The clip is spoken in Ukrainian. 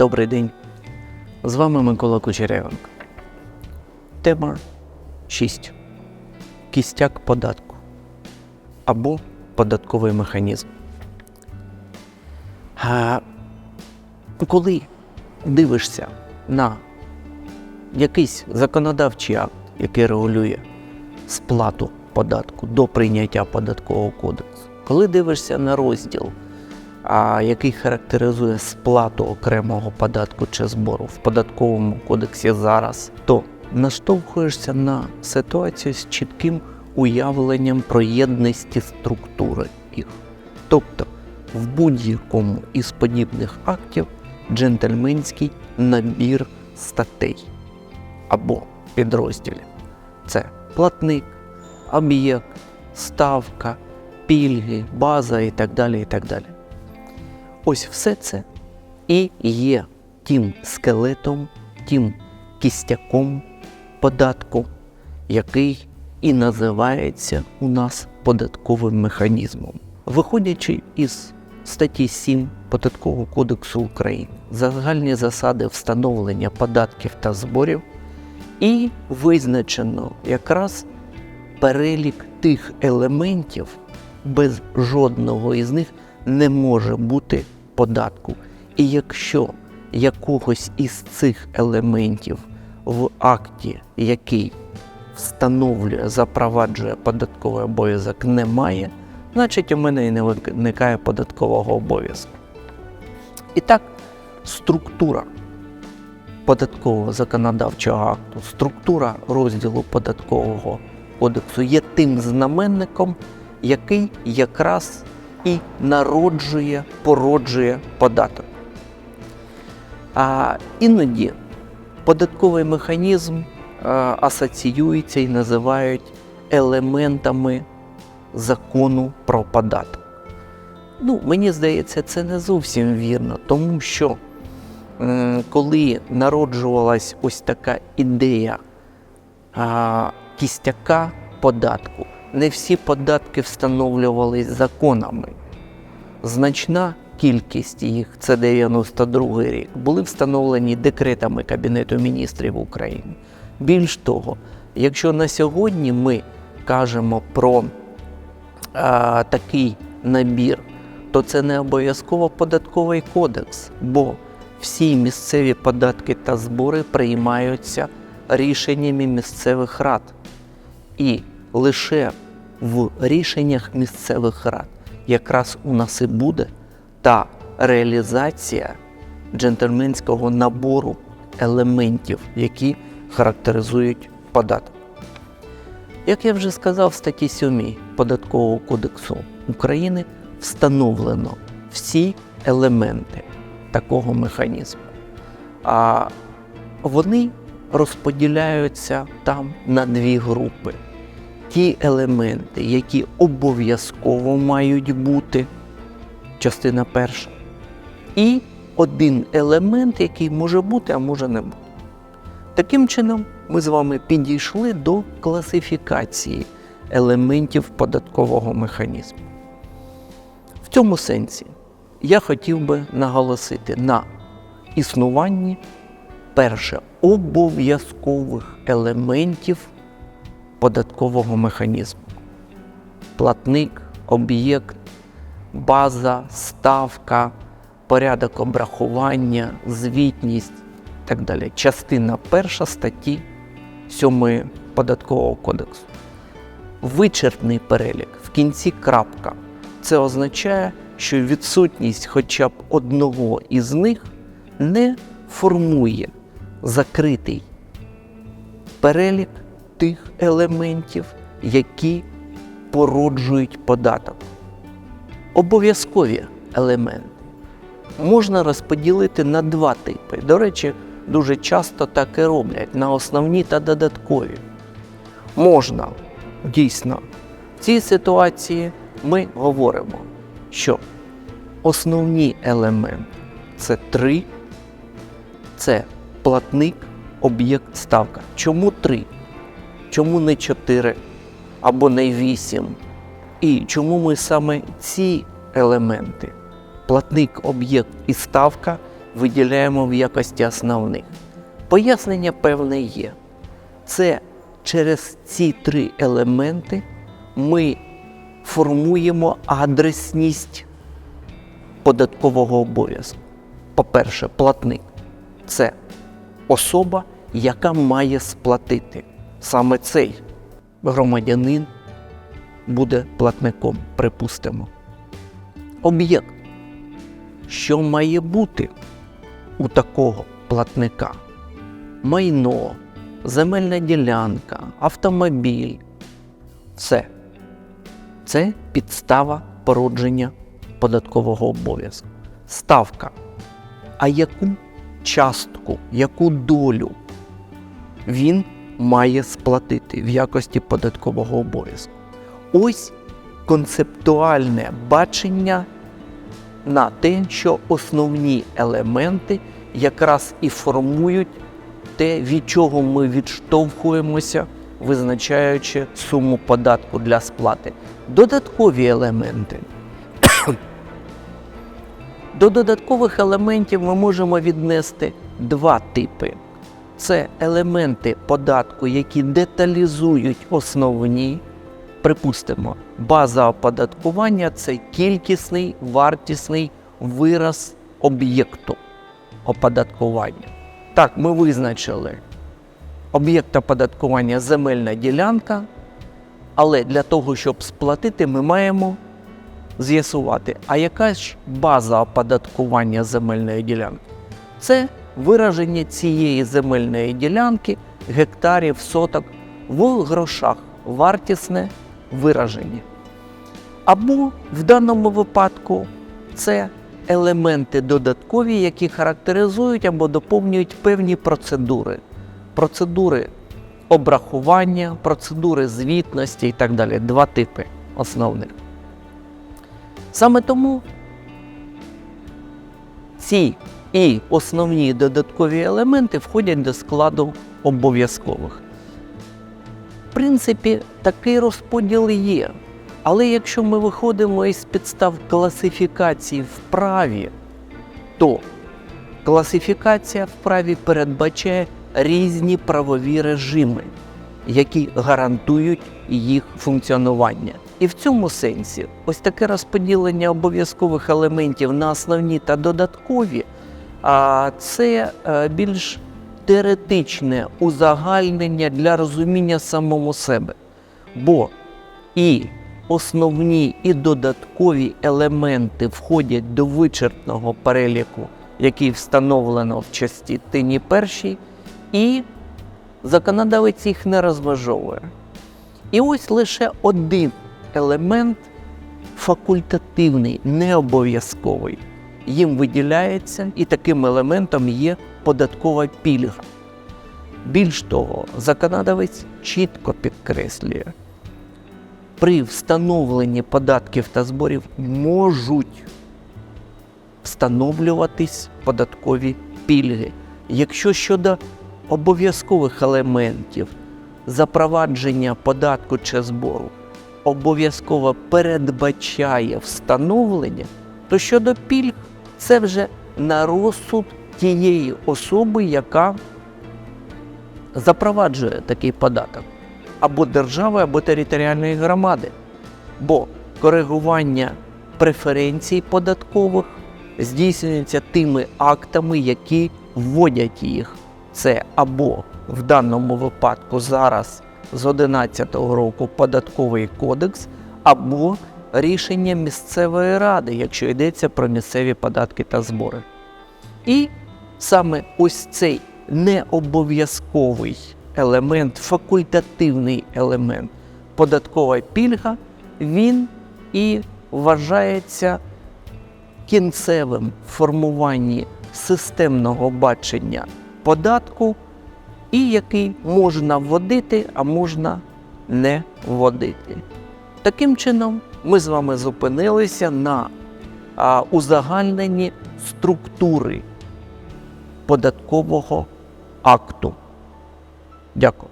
Добрий день. З вами Микола Кучерявенко. Тема 6. Кістяк податку або податковий механізм. А, коли дивишся на якийсь законодавчий акт, який регулює сплату податку до прийняття податкового кодексу, коли дивишся на розділ, який характеризує сплату окремого податку чи збору в податковому кодексі зараз, то наштовхуєшся на ситуацію з чітким уявленням про єдності структури їх. Тобто в будь-якому із подібних актів джентльменський набір статей або підрозділів. Це платник, об'єкт, ставка, пільги, база і так далі. і так далі. Ось все це і є тим скелетом, тим кістяком податку, який і називається у нас податковим механізмом. Виходячи із статті 7 Податкового кодексу України, загальні засади встановлення податків та зборів, і визначено якраз перелік тих елементів, без жодного із них не може бути податку. І якщо якогось із цих елементів в акті, який встановлює, запроваджує податковий обов'язок, немає, значить у мене і не виникає податкового обов'язку. І так, структура податкового законодавчого акту, структура розділу податкового кодексу є тим знаменником, який якраз і народжує, породжує податок. А іноді податковий механізм е, асоціюється і називають елементами закону про податок. Ну, мені здається, це не зовсім вірно, тому що е, коли народжувалась ось така ідея кістяка податку, не всі податки встановлювались законами. Значна кількість їх, це 92 рік, були встановлені декретами Кабінету міністрів України. Більш того, якщо на сьогодні ми кажемо про а, такий набір, то це не обов'язково податковий кодекс, бо всі місцеві податки та збори приймаються рішеннями місцевих рад. І лише в рішеннях місцевих рад якраз у нас і буде та реалізація джентльменського набору елементів, які характеризують податок. Як я вже сказав, в статті 7 Податкового кодексу України встановлено всі елементи такого механізму. А вони розподіляються там на дві групи. Ті елементи, які обов'язково мають бути, частина перша, і один елемент, який може бути, а може не бути. Таким чином, ми з вами підійшли до класифікації елементів податкового механізму. В цьому сенсі я хотів би наголосити на існуванні перше обов'язкових елементів податкового механізму. Платник, об'єкт, база, ставка, порядок обрахування, звітність і так далі. Частина перша статті 7 Податкового кодексу. Вичерпний перелік в кінці крапка. Це означає, що відсутність хоча б одного із них не формує закритий перелік тих елементів, які породжують податок. Обов'язкові елементи можна розподілити на два типи. До речі, дуже часто так і роблять на основні та додаткові. Можна дійсно в цій ситуації ми говоримо, що основні елементи це три, це платник, об'єкт, ставка. Чому три? Чому не чотири або не вісім? І чому ми саме ці елементи, платник, об'єкт і ставка, виділяємо в якості основних. Пояснення певне є. Це через ці три елементи ми формуємо адресність податкового обов'язку. По-перше, платник це особа, яка має сплатити. Саме цей громадянин буде платником, припустимо. Об'єкт, що має бути у такого платника? Майно, земельна ділянка, автомобіль. Все. Це підстава породження податкового обов'язку. Ставка. А яку частку, яку долю він має сплатити в якості податкового обов'язку? Ось концептуальне бачення на те, що основні елементи якраз і формують те, від чого ми відштовхуємося, визначаючи суму податку для сплати. Додаткові елементи. До додаткових елементів ми можемо віднести два типи. Це елементи податку, які деталізують основні. Припустимо, база оподаткування це кількісний вартісний вираз об'єкту оподаткування. Так, ми визначили об'єкт оподаткування земельна ділянка, але для того, щоб сплатити, ми маємо з'ясувати, а яка ж база оподаткування земельної ділянки? Це вираження цієї земельної ділянки, гектарів, соток в грошах, вартісне вираження. Або в даному випадку це елементи додаткові, які характеризують або доповнюють певні процедури. Процедури обрахування, процедури звітності і так далі. Два типи основних. Саме тому ці і основні додаткові елементи входять до складу обов'язкових. В принципі, такий розподіл є. Але якщо ми виходимо із підстав класифікації в праві, то класифікація в праві передбачає різні правові режими, які гарантують їх функціонування. І в цьому сенсі ось таке розподілення обов'язкових елементів на основні та додаткові, а це е, більш теоретичне узагальнення для розуміння самому себе. Бо і основні і додаткові елементи входять до вичерпного переліку, який встановлено в частині першій, і законодавець їх не розмежовує. І ось лише один елемент факультативний, не обов'язковий. Їм виділяється, і таким елементом є податкова пільга. Більш того, законодавець чітко підкреслює, при встановленні податків та зборів можуть встановлюватись податкові пільги. Якщо щодо обов'язкових елементів запровадження податку чи збору обов'язково передбачає встановлення, то щодо пільг це вже на розсуд тієї особи, яка запроваджує такий податок або держави, або територіальної громади. Бо коригування преференцій податкових здійснюється тими актами, які вводять їх. Це або в даному випадку зараз з 2011 року податковий кодекс, або рішення місцевої ради, якщо йдеться про місцеві податки та збори. І саме ось цей необов'язковий елемент, факультативний елемент податкова пільга, він і вважається кінцевим в формуванні системного бачення податку, і який можна вводити, а можна не вводити. Таким чином, ми з вами зупинилися на узагальненні структури податкового акту. Дякую.